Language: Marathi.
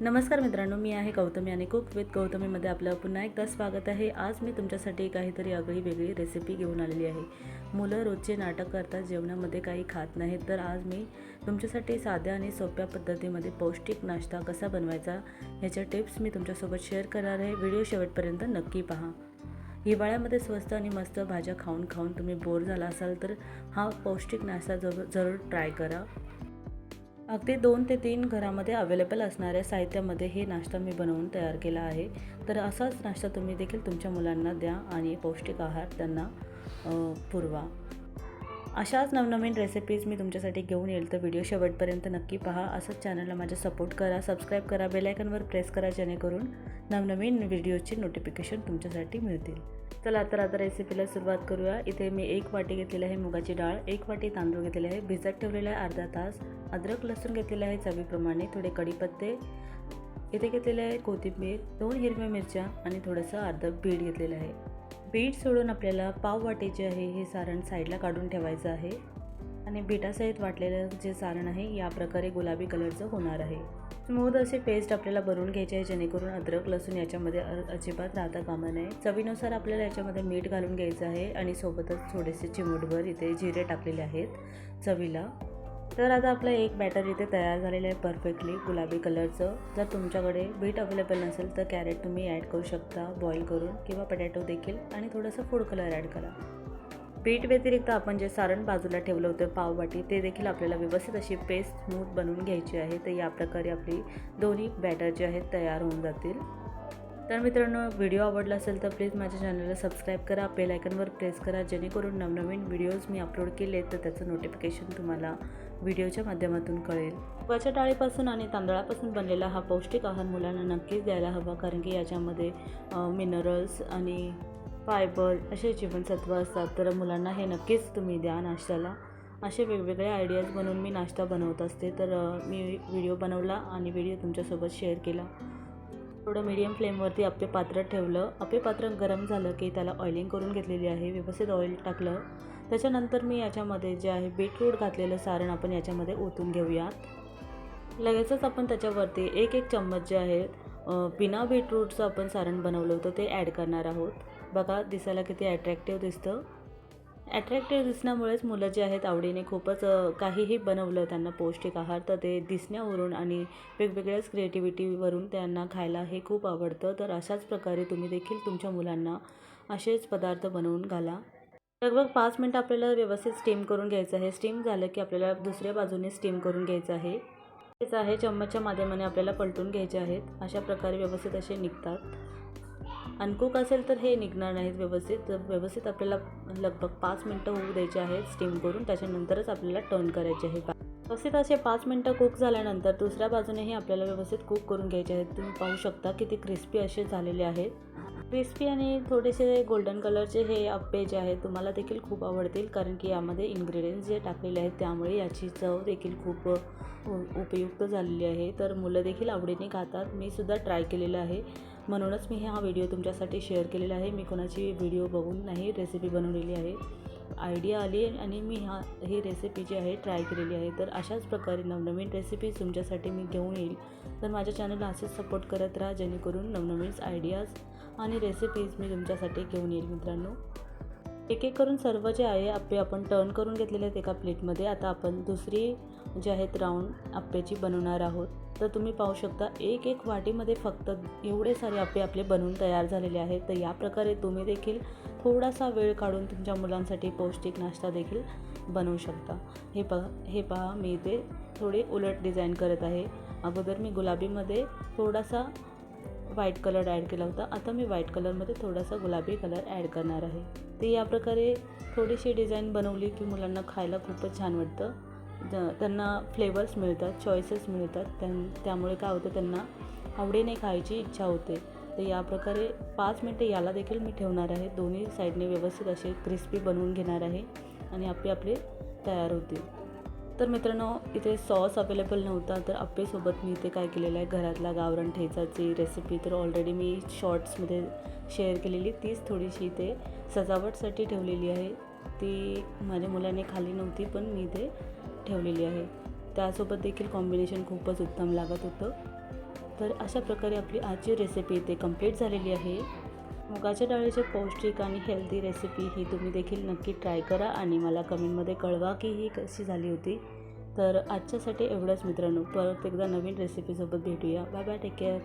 नमस्कार मित्रांनो मी आहे गौतमी आणि कुक विथ गौतमीमध्ये आपलं पुन्हा एकदा स्वागत आहे. आज मी तुमच्यासाठी काहीतरी आगळी वेगळी रेसिपी घेऊन आलेली आहे. मुलं रोजचे नाटक करतात जेवणामध्ये काही खात नाहीत तर आज मी तुमच्यासाठी साध्या आणि सोप्या पद्धतीमध्ये पौष्टिक नाश्ता कसा बनवायचा ह्याच्या टिप्स मी तुमच्यासोबत शेअर करणार आहे. व्हिडिओ शेवटपर्यंत नक्की पहा. हिवाळ्यामध्ये स्वस्त आणि मस्त भाज्या खाऊन खाऊन तुम्ही बोर झाला असाल तर हा पौष्टिक नाश्ता जरूर जरूर ट्राय करा. अगदी दोन ते तीन घरामध्ये अवेलेबल असणाऱ्या साहित्यामध्ये हे नाश्ता मी बनवून तयार केला आहे. तर असाच नाश्ता तुम्ही देखील तुमच्या मुलांना द्या आणि पौष्टिक आहार त्यांना पुरवा. अशाच नवनवीन रेसिपीज मी तुमच्यासाठी घेऊन येईल. तर व्हिडिओ शेवटपर्यंत नक्की पहा. असंच चॅनलला माझ्या सपोर्ट करा सबस्क्राईब करा बेलायकनवर प्रेस करा जेणेकरून नवनवीन व्हिडिओची नोटिफिकेशन तुमच्यासाठी मिळतील. चला तर आता रेसिपीला सुरुवात करूया. इथे मी एक वाटी घेतलेली आहे मुगाची डाळ एक वाटी तांदूळ घेतलेले आहे भिजत ठेवलेला आहे अर्धा तास अद्रक लसूण घेतलेलं आहे चवीप्रमाणे थोडे कढीपत्ते इथे घेतलेले आहे कोथिंबीर दोन हिरव्या मिरच्या आणि थोडंसं अर्धं बीड घेतलेलं आहे. बीट सोडून आपल्याला पाव वाटायचे आहे हे सारण साईडला काढून ठेवायचं आहे. आणि बीटासहित वाटलेलं जे सारण आहे या प्रकारे गुलाबी कलरचं होणार आहे. स्मूद असे पेस्ट आपल्याला बनवून घ्यायचे आहे जेणेकरून अद्रक लसूण याच्यामध्ये अजिबात राहता कामा नये. चवीनुसार आपल्याला याच्यामध्ये मीठ घालून घ्यायचं आहे आणि सोबतच थोडेसे चिमूटभर इथे जिरे टाकलेले आहेत चवीला. तर आता आपलं एक बॅटर इथे तयार झालेलं आहे परफेक्टली गुलाबी कलरचं जर तुमच्याकडे बीट अवेलेबल नसेल तर कॅरेट तुम्ही ॲड करू शकता बॉईल करून किंवा पटॅटो देखील आणि थोडंसं फूड कलर ॲड करा. बीट व्यतिरिक्त आपण जे सारण बाजूला ठेवलं होतं पाववाटी ते देखील आपल्याला व्यवस्थित अशी पेस्ट स्मूथ बनवून घ्यायची आहे. तर या प्रकारे आपली दोन्ही बॅटर जे आहेत तयार होऊन जातील. तर मित्रांनो व्हिडिओ आवडला असेल तर प्लीज माझ्या चॅनलला सबस्क्राईब करा बेल आयकनवर प्रेस करा जेणेकरून नवनवीन व्हिडिओज मी अपलोड केले तर त्याचं नोटिफिकेशन तुम्हाला व्हिडिओच्या माध्यमातून कळेल. गव्हाच्या डाळीपासून आणि तांदळापासून बनलेला हा पौष्टिक आहार मुलांना नक्कीच द्यायला हवा कारण की याच्यामध्ये मिनरल्स आणि फायबर असे जीवनसत्व असतात. तर मुलांना हे नक्कीच तुम्ही द्या नाश्त्याला. असे वेगवेगळे आयडियाज बनवून मी नाश्ता बनवत असते. तर मी व्हिडिओ बनवला आणि व्हिडिओ तुमच्यासोबत शेअर केला. थोडं मीडियम फ्लेमवरती अप्पे पात्र ठेवलं. अप्पे पात्र गरम झालं की त्याला ऑइलिंग करून घेतलेली आहे. व्यवस्थित ऑइल टाकलं. त्याच्यानंतर मी याच्यामध्ये जे आहे बीटरूट घातलेलं सारण आपण याच्यामध्ये ओतून घेऊयात लगेचच आपण त्याच्यावरती एक एक चम्मच जे आहे बिना बीटरूटचं आपण सारण बनवलं होतं ते ॲड करणार आहोत. बघा दिसायला किती ॲट्रॅक्टिव्ह दिसतं. ॲट्रॅक्टिव्ह दिसण्यामुळेच मुलं जे आहेत आवडीने खूपच काहीही बनवलं त्यांना पौष्टिक आहार तर ते दिसण्यावरून आणि वेगवेगळ्याच क्रिएटिव्हिटीवरून त्यांना खायला हे खूप आवडतं. तर अशाच प्रकारे तुम्ही देखील तुमच्या मुलांना असेच पदार्थ बनवून घाला. लगभग पाच मिनटं आपल्याला व्यवस्थित स्टीम करून घ्यायचं आहे. स्टीम झालं की आपल्याला दुसऱ्या बाजूने स्टीम करून घ्यायचं आहे. तेच आहे चम्मचच्या माध्यमाने आपल्याला पलटून घ्यायचे आहेत. अशा प्रकारे व्यवस्थित असे निघतात. अनकुक असेल तर हे निघणार नाहीत व्यवस्थित. व्यवस्थित आपल्याला लगभग पाच मिनटं होऊ द्यायचे आहेत स्टीम करून. त्याच्यानंतरच आपल्याला टर्न करायचे आहे. व्यवस्थित असे पाच मिनटं कुक झाल्यानंतर दुसऱ्या बाजूनेही आपल्याला व्यवस्थित कुक करून घ्यायचे आहेत. तुम्ही पाहू शकता की ते क्रिस्पी असे झालेले आहेत. क्रिस्पी आणि थोडेसे गोल्डन कलरचे हे अप्पे जे आहेत तुम्हाला देखील खूप आवडतील कारण की यामध्ये इन्ग्रेडियंट्स जे टाकलेले आहेत त्यामुळे याची चव देखील खूप उपयुक्त झालेली आहे. तर मुलं देखील आवडीने खातात. मी सुद्धा ट्राय केलेलं आहे. म्हणूनच मी हा व्हिडिओ तुमच्यासाठी शेअर केलेला आहे. मी कोणाची व्हिडिओ बघून नाही रेसिपी बनवलेली आहे. आयडिया आली आणि मी हा ही रेसिपी जी आहे ट्राय केलेली आहे. तर अशाच प्रकारे नवनवीन रेसिपीज तुमच्यासाठी मी घेऊन येईल. तर माझ्या चॅनलला असेच सपोर्ट करत राहा जेणेकरून नवनवीन आयडियाज आणि रेसिपीज मी तुमच्यासाठी घेऊन येईल मित्रांनो. एक एक करून सर्व जे आहे आप्पे आपण टर्न करून घेतलेले आहेत एका प्लेटमध्ये आता आपण दुसरी जे आहेत राऊंड आप्प्याची बनवणार आहोत. तर तुम्ही पाहू शकता एक एक वाटीमध्ये फक्त एवढे सारे आप्पे आपले बनवून तयार झालेले आहेत. तर या प्रकारे तुम्ही देखील थोडासा वेळ काढून तुमच्या मुलांसाठी पौष्टिक नाश्ता देखील बनवू शकता. हे पहा हे पहा मी इथे थोडी उलट डिझाईन करत आहे. अगोदर मी गुलाबीमध्ये थोडासा व्हाईट कलर ॲड केला होता. आता मी व्हाईट कलरमध्ये थोडासा गुलाबी कलर ॲड करणार आहे. ते या प्रकारे थोडीशी डिझाईन बनवली की मुलांना खायला खूपच छान वाटतं. ज- त्यांना फ्लेवर्स मिळतात चॉईसेस मिळतात. त्यां त्यामुळे काय होतं त्यांना आवडीने खायची इच्छा होते. तर या प्रकारे पाच मिनटे याला देखील मी ठेवणार आहे. दोन्ही साईडने व्यवस्थित असे क्रिस्पी बनवून घेणार आहे आणि आपले आपले तयार होतील. तर मित्रांनो इथे सॉस अवेलेबल नव्हता तर अप्पेसोबत मी इथे काय केलेलं आहे घरातला गावरण ठेचाची रेसिपी तर ऑलरेडी मी शॉर्ट्समध्ये शेअर केलेली तीच थोडीशी इथे सजावटसाठी ठेवलेली आहे. ती माझ्या मुलाने खाली नव्हती पण मी इथे ठेवलेली आहे. त्यासोबत देखील कॉम्बिनेशन खूपच उत्तम लागत होतं. तर अशा प्रकारे आपली आजची रेसिपी इथे कंप्लीट झालेली आहे. मुगाच्या डाळीची पौष्टिक आणि हेल्दी रेसिपी ही तुम्ही देखील नक्की ट्राय करा आणि मला कमेंटमध्ये कळवा की ही कशी झाली होती. तर आजच्यासाठी एवढंच मित्रांनो. परत एकदा नवीन रेसिपीसोबत भेटूया. Bye bye take care